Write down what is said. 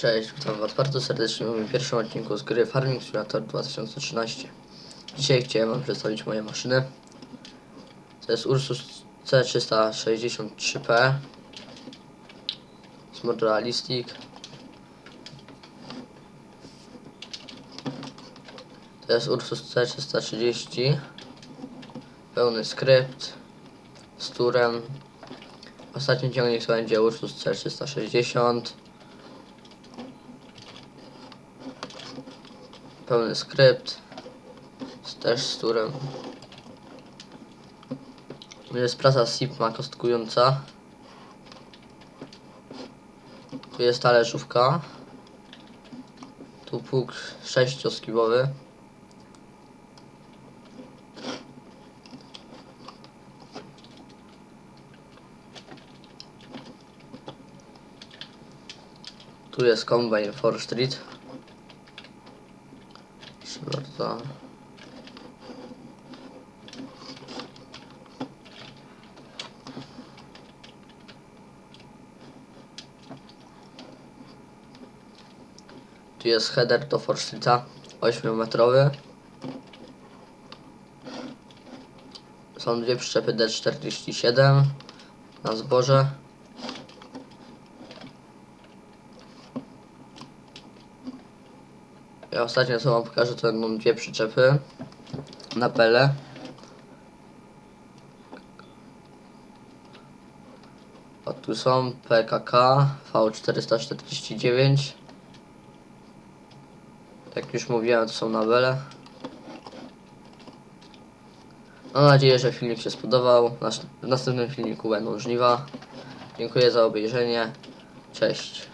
Cześć, witam Was bardzo serdecznie w moim pierwszym odcinku z gry Farming Simulator 2013. Dzisiaj chciałem Wam przedstawić moje maszyny. To jest Ursus C363P z Realistic. To jest Ursus C330 pełny skrypt z turem. Ostatni ciągnik to będzie Ursus C360 pełny skrypt też z turem. Tu jest prasa Sigma kostkująca. Tu jest talerzówka. Tu pług sześcioskibowy. Tu jest kombajn for street Bardzo. Tu jest header do Forsyta 8-metrowy. Są dwie przyczepy D47 na zboże. Ja ostatnio co wam pokażę to będą dwie przyczepy na pele. O tu są PKK V449. Jak już mówiłem to są na bele. Mam nadzieję, że filmik się spodobał. W następnym filmiku będą żniwa. Dziękuję za obejrzenie. Cześć.